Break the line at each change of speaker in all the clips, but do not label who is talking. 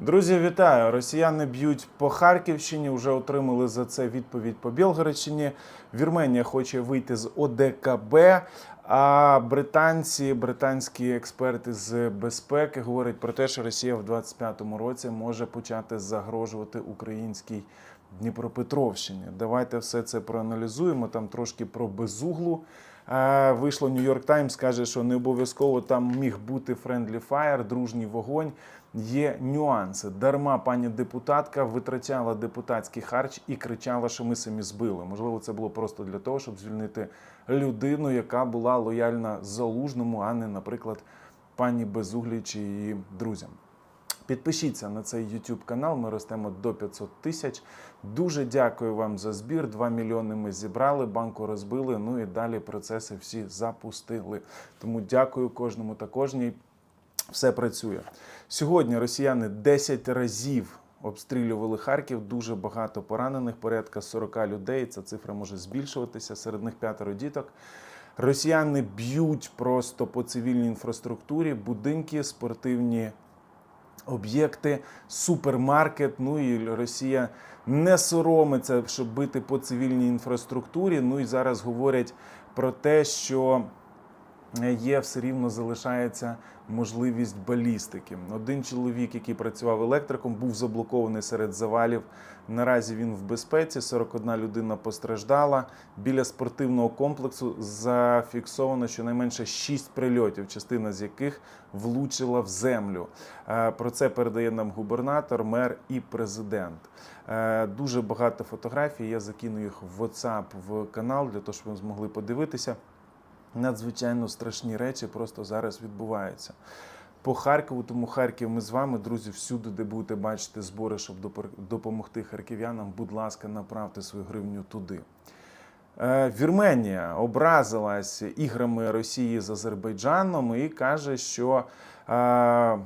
Друзі, вітаю! Росіяни б'ють по Харківщині. Вже отримали за це відповідь по Білгородщині. Вірменія хоче вийти з ОДКБ. А британці, британські експерти з безпеки говорять про те, що Росія в 25-му році може почати загрожувати українській Дніпропетровщині. Давайте все це проаналізуємо. Там трошки про безуглу. Е, Вийшло Нью-Йорк Таймс, каже, що не обов'язково там міг бути friendly fire, дружній вогонь. Є нюанси. Дарма пані депутатка витрачала депутатський харч і кричала, що ми самі збили. Можливо, це було просто для того, щоб звільнити людину, яка була лояльна залужному, а не, наприклад, пані Безуглі чи її друзям. Підпишіться на цей YouTube канал. Ми ростемо до 500 тисяч. Дуже дякую вам за збір. 2 мільйони ми зібрали, банку розбили. Ну і далі процеси всі запустили. Тому дякую кожному та кожній. Все працює. Сьогодні росіяни 10 разів обстрілювали Харків. Дуже багато поранених, порядка 40 людей. Ця цифра може збільшуватися. Серед них п'ятеро діток. Росіяни б'ють просто по цивільній інфраструктурі, будинки, спортивні об'єкти, супермаркет. Ну і Росія не соромиться, щоб бити по цивільній інфраструктурі. Ну і зараз говорять про те, що є все рівно залишається можливість балістики. Один чоловік, який працював електриком, був заблокований серед завалів. Наразі він в безпеці. 41 людина постраждала. Біля спортивного комплексу зафіксовано щонайменше 6 прильотів, частина з яких влучила в землю. Е, Про це передає нам губернатор, мер і президент. Е, Дуже багато фотографій. Я закину їх в WhatsApp в канал для того, щоб ви змогли подивитися надзвичайно страшні речі просто зараз відбуваються. По Харкову, тому Харків, ми з вами, друзі, всюди, де будете бачити збори, щоб допомогти харків'янам, будь ласка, направте свою гривню туди. Е, Вірменія образилась іграми Росії з Азербайджаном і каже, що е,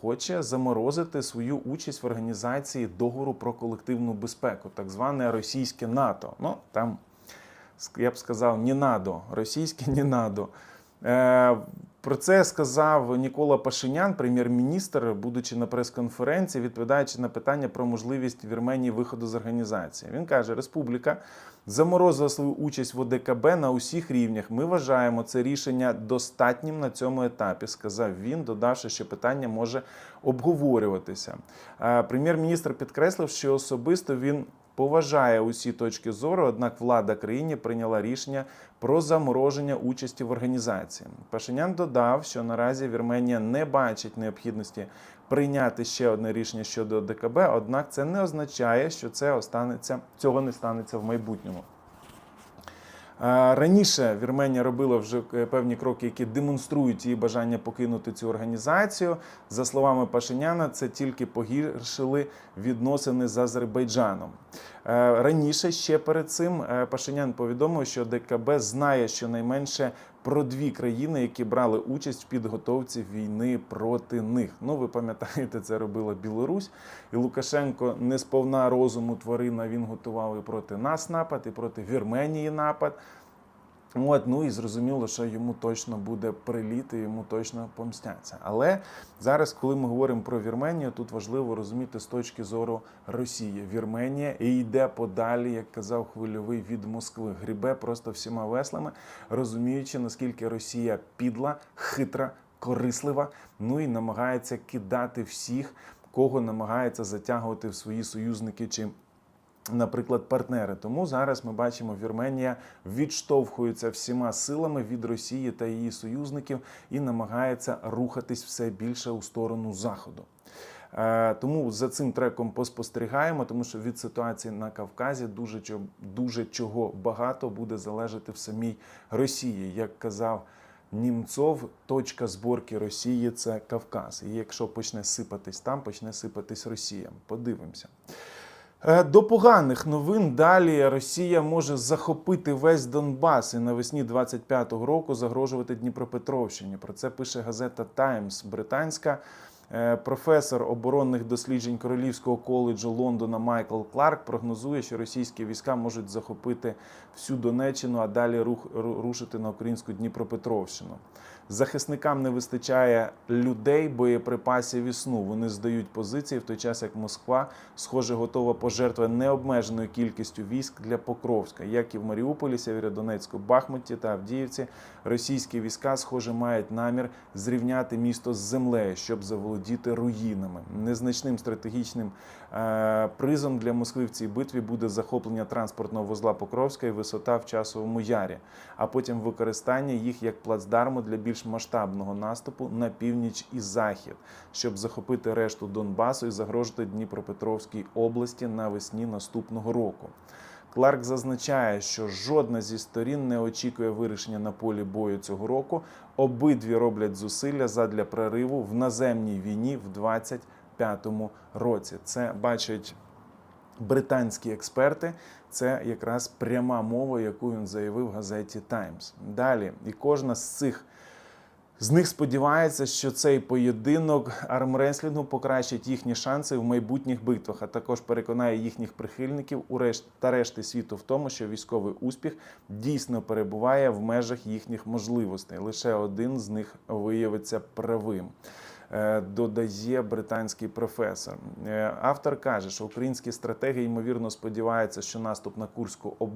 хоче заморозити свою участь в організації договору про колективну безпеку, так зване російське НАТО. Ну там я б сказав, не надо, російське не надо. Е, Про це сказав Нікола Пашинян, прем'єр-міністр, будучи на прес-конференції, відповідаючи на питання про можливість Вірменії виходу з організації. Він каже: Республіка заморозила свою участь в ОДКБ на усіх рівнях. Ми вважаємо це рішення достатнім на цьому етапі, сказав він, додавши, що питання може обговорюватися. Е, Прем'єр-міністр підкреслив, що особисто він поважає усі точки зору, однак влада країни прийняла рішення про замороження участі в організації. Пашинян додав, що наразі Вірменія не бачить необхідності прийняти ще одне рішення щодо ДКБ, однак це не означає, що це останеться цього не станеться в майбутньому. Раніше Вірменія робила вже е, певні кроки, які демонструють її бажання покинути цю організацію. За словами Пашиняна, це тільки погіршили відносини з Азербайджаном. Е, Раніше ще перед цим е, Пашинян повідомив, що ДКБ знає щонайменше про дві країни, які брали участь в підготовці війни проти них. Ну, ви пам'ятаєте, це робила Білорусь, і Лукашенко не сповна розуму тварина. Він готував і проти нас напад, і проти Вірменії напад. От, ну і зрозуміло, що йому точно буде приліт, і йому точно помстяться. Але зараз, коли ми говоримо про Вірменію, тут важливо розуміти з точки зору Росії. Вірменія і йде подалі, як казав хвильовий від Москви. Грібе просто всіма веслами, розуміючи, наскільки Росія підла, хитра, корислива, ну і намагається кидати всіх, кого намагається затягувати в свої союзники чи наприклад, партнери. Тому зараз ми бачимо, Вірменія відштовхується всіма силами від Росії та її союзників і намагається рухатись все більше у сторону заходу. Е, Тому за цим треком поспостерігаємо, тому що від ситуації на Кавказі дуже дуже чого багато буде залежати в самій Росії, як казав. Німцов, точка зборки Росії це Кавказ. І якщо почне сипатись там, почне сипатись Росія. Подивимося. Е, До поганих новин далі Росія може захопити весь Донбас і навесні 25-го року загрожувати Дніпропетровщині. Про це пише газета Таймс британська. Е, Професор оборонних досліджень Королівського коледжу Лондона Майкл Кларк прогнозує, що російські війська можуть захопити всю Донеччину, а далі рух, рушити на українську Дніпропетровщину. Захисникам не вистачає людей, боєприпасів і сну. Вони здають позиції в той час, як Москва, схоже, готова пожертвувати необмеженою кількістю військ для Покровська, як і в Маріуполі, Сєвєродонецьку, Бахмуті та Авдіївці. Російські війська, схоже, мають намір зрівняти місто з землею, щоб заволодіти руїнами. Незначним стратегічним призом для Москви в цій битві буде захоплення транспортного вузла Покровська і висота в часовому ярі, а потім використання їх як плацдарму для більш масштабного наступу на північ і захід, щоб захопити решту Донбасу і загрожувати Дніпропетровській області навесні наступного року. Кларк зазначає, що жодна зі сторін не очікує вирішення на полі бою цього року. Обидві роблять зусилля задля прориву в наземній війні в 25-му році. Це бачать британські експерти. Це якраз пряма мова, яку він заявив в газеті Times. Далі, і кожна з цих з них сподівається, що цей поєдинок армреслінгу покращить їхні шанси в майбутніх битвах, а також переконає їхніх прихильників у решт та решти світу в тому, що військовий успіх дійсно перебуває в межах їхніх можливостей. Лише один з них виявиться правим. Е, Додає британський професор. Е, Автор каже, що українські стратегії ймовірно сподіваються, що наступ на Курську об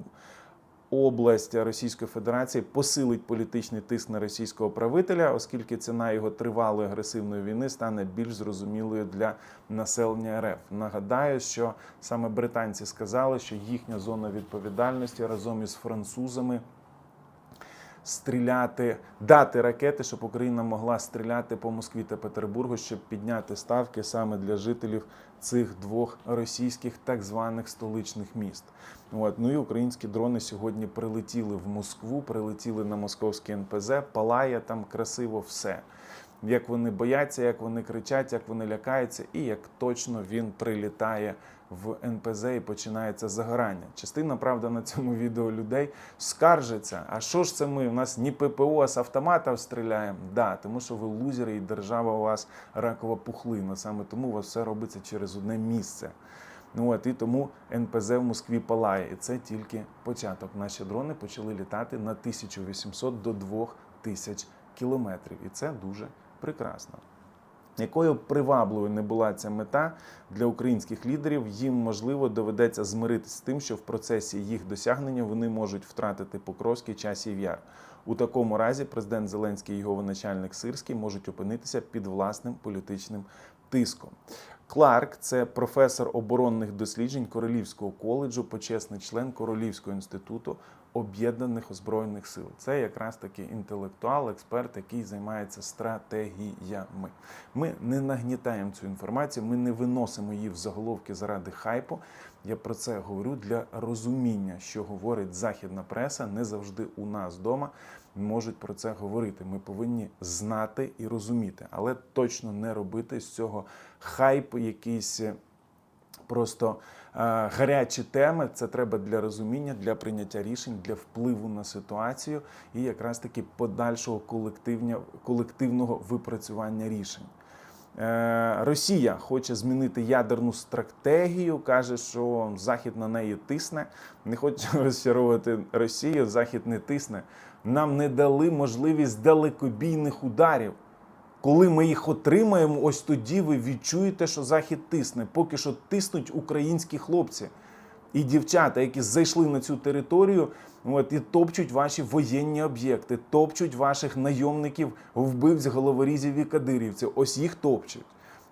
область Російської Федерації посилить політичний тиск на російського правителя, оскільки ціна його тривалої агресивної війни стане більш зрозумілою для населення РФ. Нагадаю, що саме британці сказали, що їхня зона відповідальності разом із французами. Стріляти, дати ракети, щоб Україна могла стріляти по Москві та Петербургу, щоб підняти ставки саме для жителів цих двох російських так званих столичних міст. От. Ну і українські дрони сьогодні прилетіли в Москву, прилетіли на московський НПЗ, палає там красиво все. Як вони бояться, як вони кричать, як вони лякаються, і як точно він прилітає в НПЗ і починається загорання. Частина, правда, на цьому відео людей скаржиться. А що ж це ми? У нас ні ППО, а з автомата стріляємо. Да, тому що ви лузери і держава у вас ракова пухлина. Саме тому у вас все робиться через одне місце. Ну от і тому НПЗ в Москві палає. І це тільки початок. Наші дрони почали літати на 1800 до 2000 кілометрів. І це дуже прекрасно. Якою привабливою не була ця мета для українських лідерів, їм можливо доведеться змиритися з тим, що в процесі їх досягнення вони можуть втратити Покровський часів яр. У такому разі президент Зеленський і його начальник Сирський можуть опинитися під власним політичним тиском. Кларк це професор оборонних досліджень Королівського коледжу, почесний член Королівського інституту об'єднаних озброєних сил. Це якраз таки інтелектуал, експерт, який займається стратегіями. Ми не нагнітаємо цю інформацію, ми не виносимо її в заголовки заради хайпу. Я про це говорю для розуміння, що говорить західна преса, не завжди у нас вдома можуть про це говорити. Ми повинні знати і розуміти, але точно не робити з цього хайп, якийсь е, просто е, гарячі теми. Це треба для розуміння, для прийняття рішень, для впливу на ситуацію і якраз таки подальшого колективного випрацювання рішень. Е, Росія хоче змінити ядерну стратегію, каже, що Захід на неї тисне. Не хоче розчаровувати Росію. Захід не тисне. Нам не дали можливість далекобійних ударів. Коли ми їх отримаємо, ось тоді ви відчуєте, що Захід тисне. Поки що тиснуть українські хлопці і дівчата, які зайшли на цю територію, от, і топчуть ваші воєнні об'єкти, топчуть ваших найомників, вбивць, головорізів і кадирівців. Ось їх топчуть.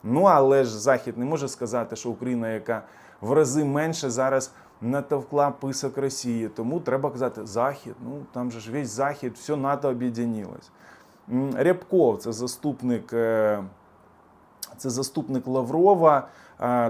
Ну але ж Захід не може сказати, що Україна, яка в рази менше зараз натовкла писок Росії. Тому треба казати, Захід, ну там же ж весь Захід, все НАТО об'єднілось. Рябков, це заступник. е, це заступник Лаврова.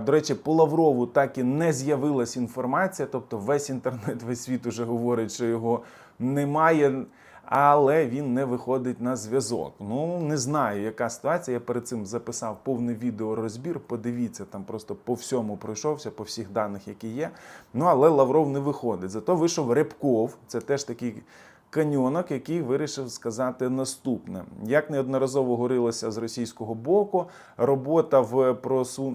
До речі, по Лаврову так і не з'явилась інформація, тобто весь інтернет, весь світ уже говорить, що його немає, але він не виходить на зв'язок. Ну не знаю, яка ситуація. Я перед цим записав повний відеорозбір. Подивіться, там просто по всьому пройшовся, по всіх даних, які є. Ну але Лавров не виходить. Зато вийшов Рябков, це теж такий каньонок, який вирішив сказати наступне: як неодноразово говорилося з російського боку, робота в просу.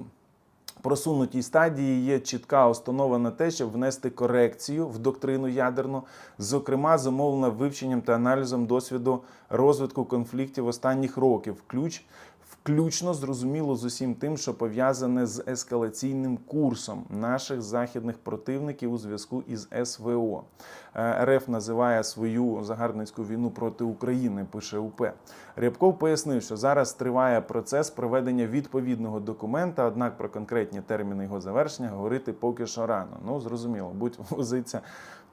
просунутій стадії є чітка установа на те, щоб внести корекцію в доктрину ядерну, зокрема зумовлена вивченням та аналізом досвіду розвитку конфліктів останніх років, включ, включно зрозуміло з усім тим, що пов'язане з ескалаційним курсом наших західних противників у зв'язку із СВО. Е, РФ називає свою загарбницьку війну проти України, пише УП. Рябков пояснив, що зараз триває процес проведення відповідного документа, однак про конкретні терміни його завершення говорити поки що рано. Ну, зрозуміло, будь возиться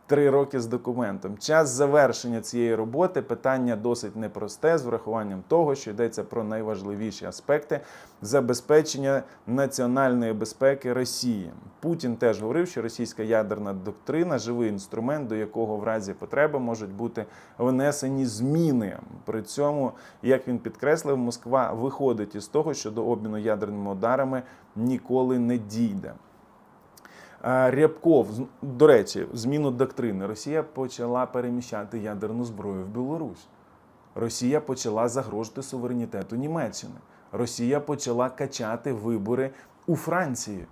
три роки з документом. Час завершення цієї роботи питання досить непросте, з врахуванням того, що йдеться про найважливіші аспекти забезпечення національної безпеки Росії. Путін теж говорив, що російська ядерна доктрина живий інструмент, до якого в разі потреби можуть бути внесені зміни. При цьому, як він підкреслив, Москва виходить із того, що до обміну ядерними ударами ніколи не дійде. А, Рябков, до речі, зміну доктрини. Росія почала переміщати ядерну зброю в Білорусь. Росія почала загрожувати суверенітету Німеччини. Росія почала качати вибори у Франції.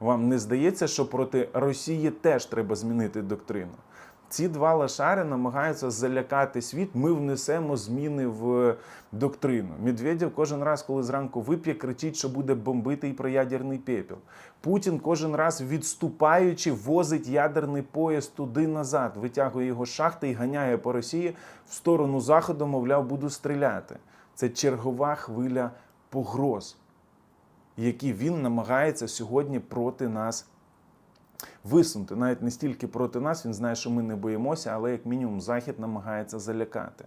Вам не здається, що проти Росії теж треба змінити доктрину? Ці два лошари намагаються залякати світ. Ми внесемо зміни в доктрину. Медведєв кожен раз, коли зранку вип'є, кричить, що буде бомбити і про ядерний пепел. Путін кожен раз відступаючи, возить ядерний поїзд туди назад, витягує його з шахти і ганяє по Росії в сторону заходу, мовляв, буду стріляти. Це чергова хвиля погроз, які він намагається сьогодні проти нас висунути. Навіть не стільки проти нас, він знає, що ми не боїмося, але як мінімум Захід намагається залякати.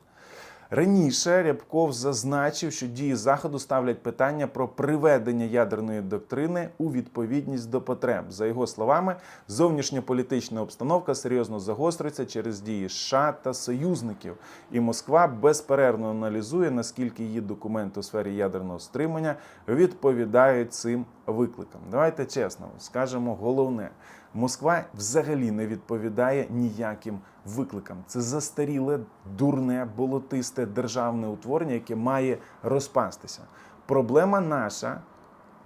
Раніше Рябков зазначив, що дії Заходу ставлять питання про приведення ядерної доктрини у відповідність до потреб. За його словами, зовнішньополітична обстановка серйозно загострюється через дії США та союзників, і Москва безперервно аналізує, наскільки її документи у сфері ядерного стримання відповідають цим викликам. Давайте чесно скажемо головне. Москва взагалі не відповідає ніяким викликам. Це застаріле, дурне, болотисте державне утворення, яке має розпастися. Проблема наша.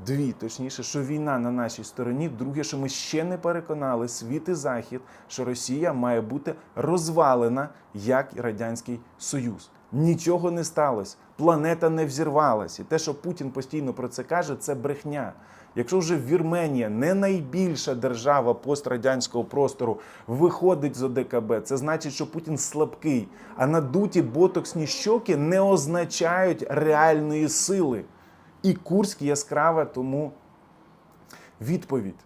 Дві, точніше, що війна на нашій стороні. Друге, що ми ще не переконали світ і захід, що Росія має бути розвалена як і Радянський Союз. Нічого не сталося, планета не взірвалася. І те, що Путін постійно про це каже, це брехня. Якщо вже Вірменія не найбільша держава пострадянського простору виходить з ОДКБ, це значить, що Путін слабкий. А надуті ботоксні щоки не означають реальної сили. І Курськ яскрава тому відповідь.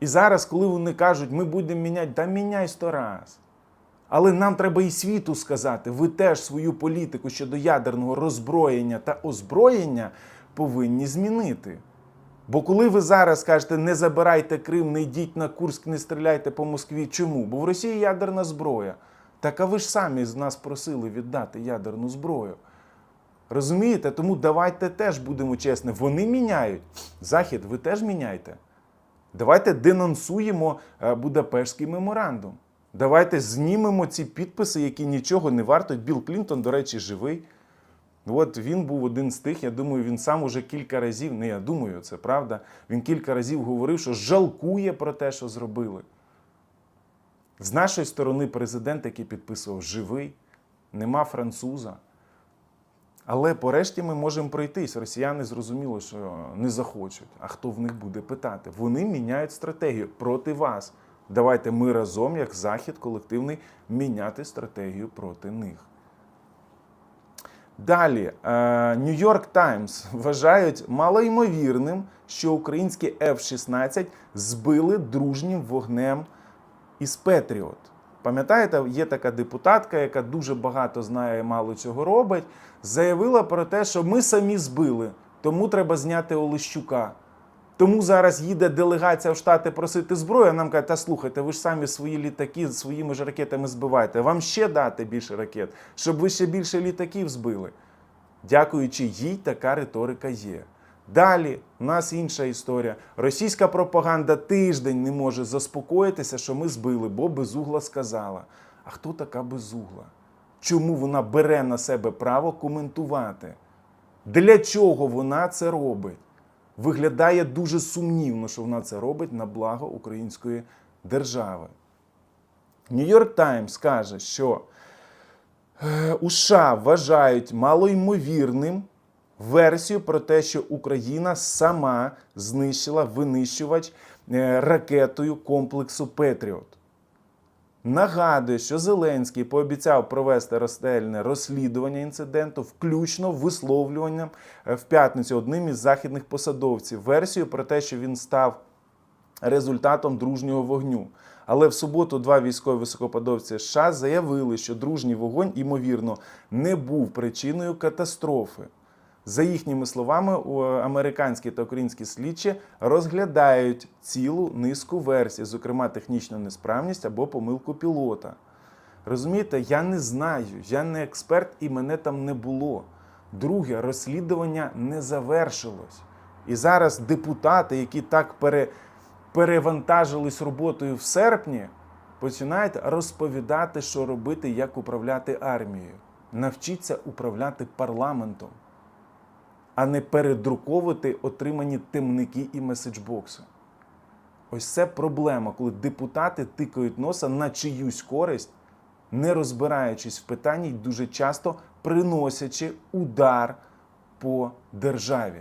І зараз, коли вони кажуть, ми будемо міняти, да міняй сто раз. Але нам треба і світу сказати, ви теж свою політику щодо ядерного роззброєння та озброєння повинні змінити. Бо коли ви зараз кажете, не забирайте Крим, не йдіть на Курськ, не стріляйте по Москві. Чому? Бо в Росії ядерна зброя. Так а ви ж самі з нас просили віддати ядерну зброю. Розумієте? Тому давайте теж будемо чесні. Вони міняють. Захід, ви теж міняйте. Давайте денонсуємо е, Будапештський меморандум. Давайте знімемо ці підписи, які нічого не вартують. Білл Клінтон, до речі, живий. От він був один з тих, я думаю, він сам уже кілька разів, не я думаю, це правда. Він кілька разів говорив, що жалкує про те, що зробили. З нашої сторони президент, який підписував, живий, нема француза. Але порешті ми можемо пройтись. Росіяни зрозуміло, що не захочуть. А хто в них буде питати? Вони міняють стратегію проти вас. Давайте ми разом, як захід колективний, міняти стратегію проти них. Далі, Нью-Йорк Таймс вважають малоймовірним, що українські F-16 збили дружнім вогнем із Петріот. Пам'ятаєте, є така депутатка, яка дуже багато знає і мало чого робить, заявила про те, що ми самі збили, тому треба зняти Олещука. Тому зараз їде делегація в Штати просити зброю. а Нам кажуть, та слухайте, ви ж самі свої літаки своїми ж ракетами збиваєте. Вам ще дати більше ракет, щоб ви ще більше літаків збили. Дякуючи їй, така риторика є. Далі у нас інша історія. Російська пропаганда тиждень не може заспокоїтися, що ми збили, бо безугла сказала. А хто така безугла? Чому вона бере на себе право коментувати? Для чого вона це робить? Виглядає дуже сумнівно, що вона це робить на благо української держави. Нью-Йорк Таймс каже, що е, у США вважають малоймовірним версію про те, що Україна сама знищила винищувач е, ракетою комплексу Петріот. Нагадує, що Зеленський пообіцяв провести розстельне розслідування інциденту, включно висловлюванням е, в п'ятницю одним із західних посадовців версію про те, що він став результатом дружнього вогню. Але в суботу два військові високопосадовці США заявили, що дружній вогонь, ймовірно, не був причиною катастрофи. За їхніми словами, у- американські та українські слідчі розглядають цілу низку версій, зокрема технічну несправність або помилку пілота. Розумієте, я не знаю, я не експерт і мене там не було. Друге, розслідування не завершилось. І зараз депутати, які так пере, перевантажились роботою в серпні, починають розповідати, що робити, як управляти армією. Навчіться управляти парламентом, а не передруковувати отримані темники і меседжбокси. Ось це проблема, коли депутати тикають носа на чиюсь користь, не розбираючись в питанні, дуже часто приносячи удар по державі.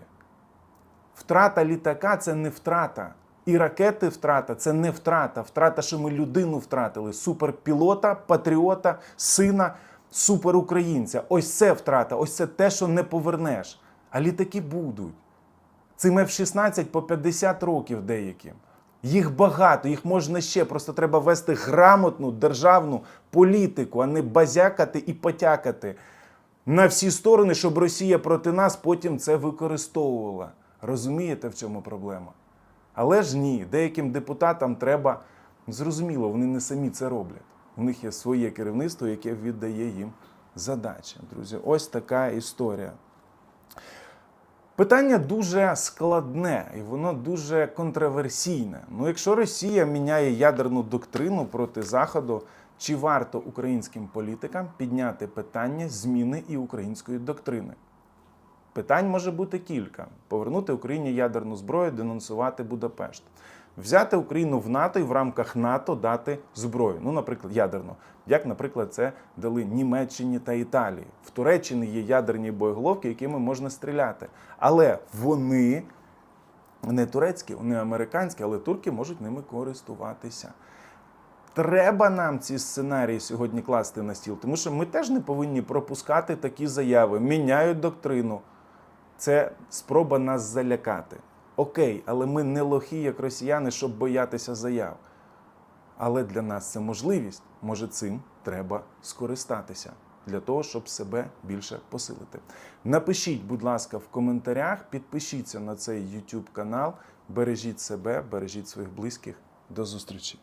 Втрата літака це не втрата. І ракети втрата це не втрата. Втрата, що ми людину втратили. Суперпілота, патріота, сина, суперукраїнця. Ось це втрата, ось це те, що не повернеш. А літаки будуть. Цим F-16 по 50 років деяким. Їх багато, їх можна ще. Просто треба вести грамотну державну політику, а не базякати і потякати на всі сторони, щоб Росія проти нас потім це використовувала. Розумієте, в чому проблема? Але ж ні, деяким депутатам треба зрозуміло, вони не самі це роблять. У них є своє керівництво, яке віддає їм задачі. Друзі, ось така історія. Питання дуже складне і воно дуже контроверсійне. Ну, якщо Росія міняє ядерну доктрину проти Заходу, чи варто українським політикам підняти питання зміни і української доктрини? Питань може бути кілька: повернути Україні ядерну зброю, денонсувати Будапешт, взяти Україну в НАТО і в рамках НАТО дати зброю. Ну, наприклад, ядерну, як, наприклад, це дали Німеччині та Італії. В Туреччині є ядерні боєголовки, якими можна стріляти. Але вони не турецькі, вони американські, але турки можуть ними користуватися. Треба нам ці сценарії сьогодні класти на стіл, тому що ми теж не повинні пропускати такі заяви. Міняють доктрину. Це спроба нас залякати. Окей, але ми не лохи, як росіяни, щоб боятися заяв. Але для нас це можливість. Може, цим треба скористатися для того, щоб себе більше посилити. Напишіть, будь ласка, в коментарях, підпишіться на цей YouTube канал, бережіть себе, бережіть своїх близьких. До зустрічі!